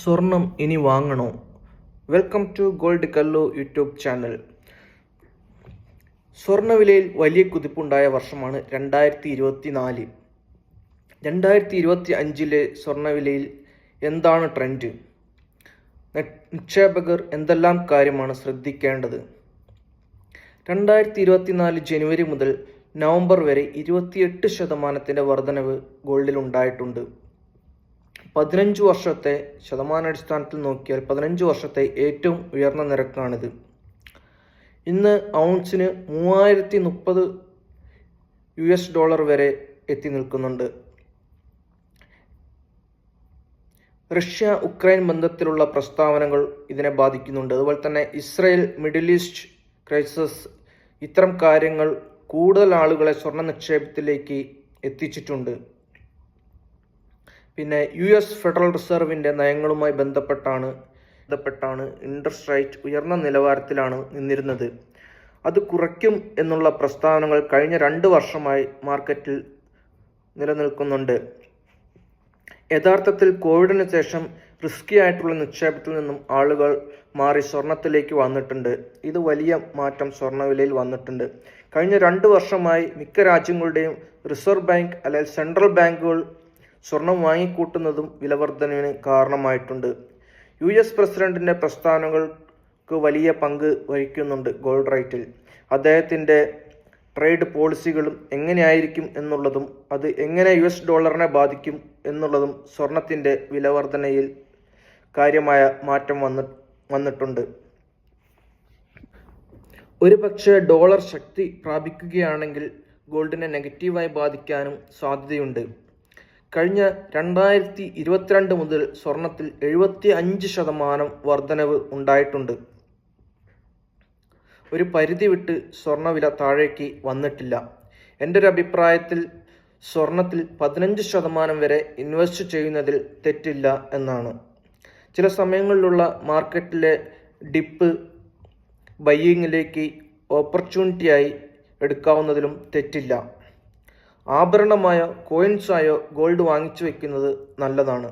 സ്വർണം ഇനി വാങ്ങണോ? Welcome to gold Kallu YouTube channel സ്വർണവിലയിൽ വലിയ കുതിപ്പുണ്ടായ വർഷമാണ് രണ്ടായിരത്തി ഇരുപത്തി നാല് രണ്ടായിരത്തി ഇരുപത്തി അഞ്ചിലെ സ്വർണവിലയിൽ എന്താണ് ട്രെൻഡ് നിക്ഷേപകർ എന്തെല്ലാം കാര്യമാണ് ശ്രദ്ധിക്കേണ്ടത്? രണ്ടായിരത്തി ഇരുപത്തിനാല് ജനുവരി മുതൽ നവംബർ വരെ ഇരുപത്തിയെട്ട് ശതമാനത്തിന്റെ വർധനവ് ഗോൾഡിൽ ഉണ്ടായിട്ടുണ്ട്. പതിനഞ്ച് വർഷത്തെ ശതമാനാടിസ്ഥാനത്തിൽ നോക്കിയാൽ പതിനഞ്ച് വർഷത്തെ ഏറ്റവും ഉയർന്ന നിരക്കാണിത്. ഇന്ന് ഔൺസിന് മൂവായിരത്തി മുപ്പത് യു എസ് ഡോളർ വരെ എത്തി നിൽക്കുന്നുണ്ട്. റഷ്യ ഉക്രൈൻ ബന്ധത്തിലുള്ള പ്രസ്താവനകൾ ഇതിനെ ബാധിക്കുന്നുണ്ട്. അതുപോലെ തന്നെ ഇസ്രയേൽ മിഡിൽ ഈസ്റ്റ് ക്രൈസിസ് ഇത്തരം കാര്യങ്ങൾ കൂടുതൽ ആളുകളെ സ്വർണ നിക്ഷേപത്തിലേക്ക് എത്തിച്ചിട്ടുണ്ട്. പിന്നെ യു എസ് ഫെഡറൽ റിസർവിന്റെ നയങ്ങളുമായി ബന്ധപ്പെട്ടാണ് ബന്ധപ്പെട്ടാണ് ഇൻട്രസ്റ്റ് റേറ്റ് ഉയർന്ന നിലവാരത്തിലാണ് നിന്നിരുന്നത്. അത് കുറയ്ക്കും എന്നുള്ള പ്രസ്താവനകൾ കഴിഞ്ഞ രണ്ട് വർഷമായി മാർക്കറ്റിൽ നിലനിൽക്കുന്നുണ്ട്. യഥാർത്ഥത്തിൽ കോവിഡിന് ശേഷം റിസ്കി ആയിട്ടുള്ള നിക്ഷേപത്തിൽ നിന്നും ആളുകൾ മാറി സ്വർണത്തിലേക്ക് വന്നിട്ടുണ്ട്. ഇത് വലിയ മാറ്റം സ്വർണവിലയിൽ വന്നിട്ടുണ്ട്. കഴിഞ്ഞ രണ്ട് വർഷമായി മിക്ക രാജ്യങ്ങളുടെയും റിസർവ് ബാങ്ക് അല്ലെങ്കിൽ സെൻട്രൽ ബാങ്കുകൾ സ്വർണം വാങ്ങിക്കൂട്ടുന്നതും വിലവർദ്ധനവിന് കാരണമായിട്ടുണ്ട്. യു എസ് പ്രസിഡന്റിന്റെ പ്രസ്ഥാനങ്ങൾക്ക് വലിയ പങ്ക് വഹിക്കുന്നുണ്ട് ഗോൾഡ് റൈറ്റിൽ. അദ്ദേഹത്തിന്റെ ട്രേഡ് പോളിസികളും എങ്ങനെയായിരിക്കും എന്നുള്ളതും അത് എങ്ങനെ യു എസ് ഡോളറിനെ ബാധിക്കും എന്നുള്ളതും സ്വർണത്തിന്റെ വിലവർധനയിൽ കാര്യമായ മാറ്റം വന്നി വന്നിട്ടുണ്ട്. ഒരു പക്ഷേ ഡോളർ ശക്തി പ്രാപിക്കുകയാണെങ്കിൽ ഗോൾഡിനെ നെഗറ്റീവായി ബാധിക്കാനും സാധ്യതയുണ്ട്. കഴിഞ്ഞ രണ്ടായിരത്തി ഇരുപത്തിരണ്ട് മുതൽ സ്വർണത്തിൽ എഴുപത്തി അഞ്ച് ശതമാനം വർധനവ് ഉണ്ടായിട്ടുണ്ട്. ഒരു പരിധി വിട്ട് സ്വർണവില താഴേക്ക് വന്നിട്ടില്ല. എന്റെ ഒരു അഭിപ്രായത്തിൽ സ്വർണത്തിൽ പതിനഞ്ച് ശതമാനം വരെ ഇൻവെസ്റ്റ് ചെയ്യുന്നതിൽ തെറ്റില്ല എന്നാണ്. ചില സമയങ്ങളിലുള്ള മാർക്കറ്റിലെ ഡിപ്പ് ബയ്യിങ്ങിലേക്ക് ഓപ്പർച്യൂണിറ്റിയായി എടുക്കാവുന്നതിലും തെറ്റില്ല. ആഭരണമായോ കോയിൻസായോ ഗോൾഡ് വാങ്ങിച്ചു വെക്കുന്നത് നല്ലതാണ്.